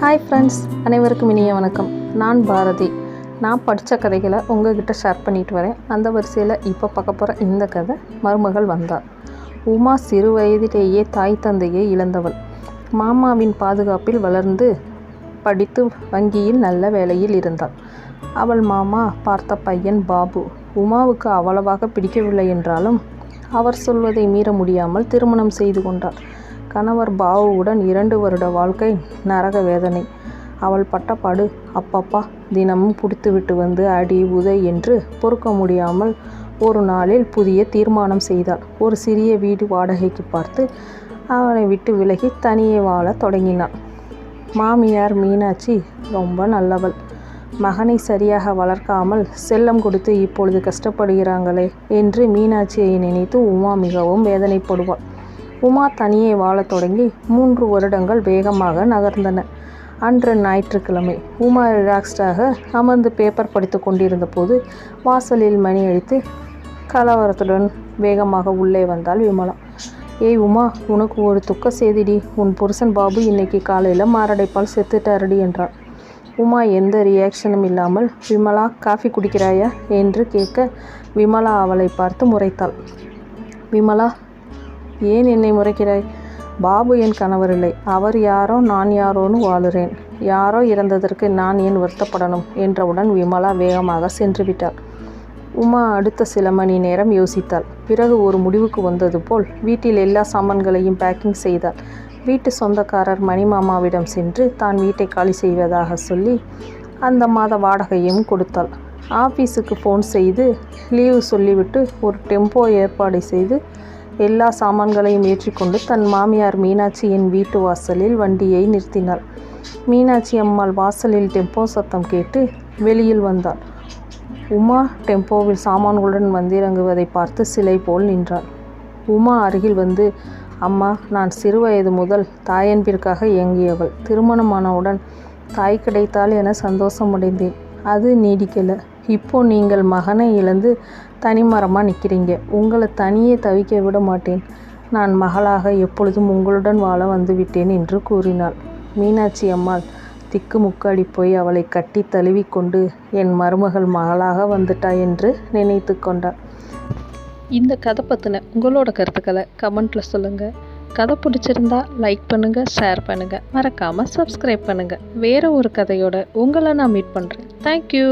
Hi friends அனைவருக்கும் இனிய வணக்கம். நான் பாரதி. நான் படித்த கதைகளை உங்ககிட்ட ஷேர் பண்ணிட்டு வரேன். அந்த வரிசையில் இப்போ பார்க்க போகிற இந்த கதை மருமகள் வந்தார் உமா சிறு வயதிலேயே தாய் தந்தையை இழந்தவள். மாமாவின் பாதுகாப்பில் வளர்ந்து படித்து வங்கியில் நல்ல வேலையில் இருந்தாள். அவள் மாமா பார்த்த பையன் பாபு உமாவுக்கு அவ்வளவாக பிடிக்கவில்லை என்றாலும் அவர் சொல்வதை மீற முடியாமல் திருமணம் செய்து கொண்டார். கணவர் பாவுவுடன் இரண்டு வருட வாழ்க்கை நரக வேதனை. அவள் பட்டப்பாடு அப்பப்பா தினமும் பிடித்துவிட்டு வந்து அடி உதை என்று பொறுக்க முடியாமல் ஒரு நாளில் புதிய தீர்மானம் செய்தாள். ஒரு சிறிய வீடு வாடகைக்கு பார்த்து அவனை விட்டு விலகி தனியே வாழத் தொடங்கினாள். மாமியார் மீனாட்சி ரொம்ப நல்லவள். மகனை சரியாக வளர்க்காமல் செல்லம் கொடுத்து இப்பொழுது கஷ்டப்படுகிறாங்களே என்று மீனாட்சியை நினைத்து உமா மிகவும் வேதனைப்படுவாள். உமா தனியே வாழத் தொடங்கி மூன்று வருடங்கள் வேகமாக நகர்ந்தன. அன்று ஞாயிற்றுக்கிழமை உமா ரிலாக்ஸ்டாக அமர்ந்து பேப்பர் படித்து கொண்டிருந்த போது வாசலில் மணி அடித்து கலவரத்துடன் வேகமாக உள்ளே வந்தாள் விமலா. ஏய் உமா உனக்கு ஒரு துக்க செய்திடி. உன் புருஷன் பாபு இன்னைக்கு காலையில் மாரடைப்பால் செத்துட்டாரடி என்றாள். உமா எந்த ரியாக்ஷனும் இல்லாமல் விமலா காஃபி குடிக்கிறாயா? என்று கேட்க விமலா அவளை பார்த்து முறைத்தாள். விமலா ஏன் என்னை முறைக்கிறாய்? பாபு என் கணவர் இல்லை. அவர் யாரோ நான் யாரோன்னு வாழுறேன். யாரோ இறந்ததற்கு நான் ஏன் வருத்தப்படணும்? என்றவுடன் விமலா வேகமாக சென்று விட்டாள். உமா அடுத்த சில மணி நேரம் யோசித்தாள். பிறகு ஒரு முடிவுக்கு வந்தது போல் வீட்டில் எல்லா சாமான்களையும் பேக்கிங் செய்தாள். வீட்டு சொந்தக்காரர் மணிமாமாவிடம் சென்று தான் வீட்டை காலி செய்வதாக சொல்லி அந்த மாத வாடகையும் கொடுத்தாள். ஆஃபீஸுக்கு ஃபோன் செய்து லீவு சொல்லிவிட்டு ஒரு டெம்போ ஏற்பாடு செய்து எல்லா சாமான்களையும் ஏற்றிக்கொண்டு தன் மாமியார் மீனாட்சியின் வீட்டு வாசலில் வண்டியை நிறுத்தினாள். மீனாட்சி அம்மாள் வாசலில் டெம்போ சத்தம் கேட்டு வெளியில் வந்தாள். உமா டெம்போவில் சாமான்களுடன் வந்திறங்குவதை பார்த்து சிலை போல் நின்றாள். உமா அருகில் வந்து அம்மா நான் சிறுவயது முதல் தாயன்பிற்காக இயங்கியவள். திருமணமானவுடன் தாய் கிடைத்தால் என சந்தோஷமடைந்தேன். அது நீடிக்கலை. இப்போ நீங்கள் மகனை இழந்து தனிமரமாக நிற்கிறீங்க உங்களை தனியே தவிக்க விட மாட்டேன். நான் மகளாக எப்பொழுதும் உங்களுடன் வாழ வந்து விட்டேன் என்று கூறினாள். மீனாட்சி அம்மாள் திக்குமுக்காடி போய் அவளை கட்டி தழுவிக்கொண்டு என் மருமகள் மகளாக வந்துட்டா என்று நினைத்து கொண்டாள். இந்த கதை பற்றின உங்களோட கருத்துக்களை கமெண்ட்டில் சொல்லுங்கள் கதை பிடிச்சிருந்தா லைக் பண்ணுங்கள் ஷேர் பண்ணுங்கள் மறக்காமல் சப்ஸ்கிரைப் பண்ணுங்கள் வேறு ஒரு கதையோட உங்களை நான் மீட் பண்ணுறேன் தேங்க்யூ